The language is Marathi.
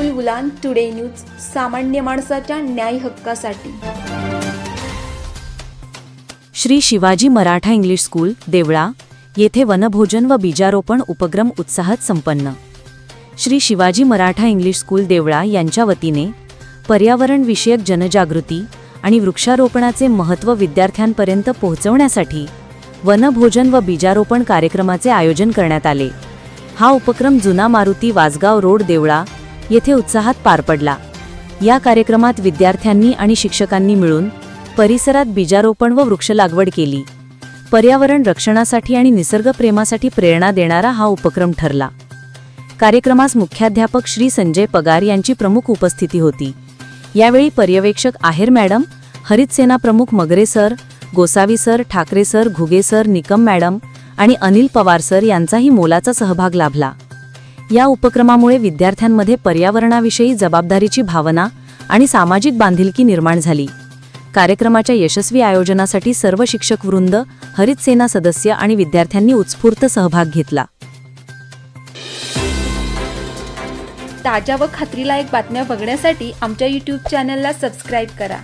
राहुल गुलान टुडे न्यूज सामान्य माणसाच्या न्याय हक्कासाठी. श्री शिवाजी मराठा इंग्लिश स्कूल देवळा येथे वनभोजन व बीजारोपण उपक्रम उत्साहात संपन्न. श्री शिवाजी मराठा इंग्लिश स्कूल देवळा यांच्या वतीने पर्यावरणविषयक जनजागृती आणि वृक्षारोपणाचे महत्त्व विद्यार्थ्यांपर्यंत पोहोचवण्यासाठी वनभोजन व बीजारोपण कार्यक्रमाचे आयोजन करण्यात आले. हा उपक्रम जुना मारुती वासगाव रोड देवळा येथे उत्साहात पार पडला. या कार्यक्रमात विद्यार्थ्यांनी आणि शिक्षकांनी मिळून परिसरात बीजारोपण व वृक्ष लागवड केली. पर्यावरण रक्षणासाठी आणि निसर्गप्रेमासाठी प्रेरणा देणारा हा उपक्रम ठरला. कार्यक्रमास मुख्याध्यापक श्री संजय पगार यांची प्रमुख उपस्थिती होती. यावेळी पर्यवेक्षक आहेर मॅडम हरित सेना प्रमुख Magare sir Gosavi sir Thackeray sir Ghuge sir Nikam madam आणि अनिल पवार सर यांचाही मोलाचा सहभाग लाभला. या उपक्रमामुळे विद्यार्थ्यांमध्ये पर्यावरणाविषयी जबाबदारीची भावना आणि सामाजिक बांधिलकी निर्माण झाली. कार्यक्रमाच्या यशस्वी आयोजनासाठी सर्व शिक्षक वृंद हरित सेना सदस्य आणि विद्यार्थ्यांनी उत्स्फूर्त सहभाग घेतला. ताज्या व खात्रीलायक बातम्या बघण्यासाठी आमच्या यूट्यूब चॅनलला सबस्क्राईब करा.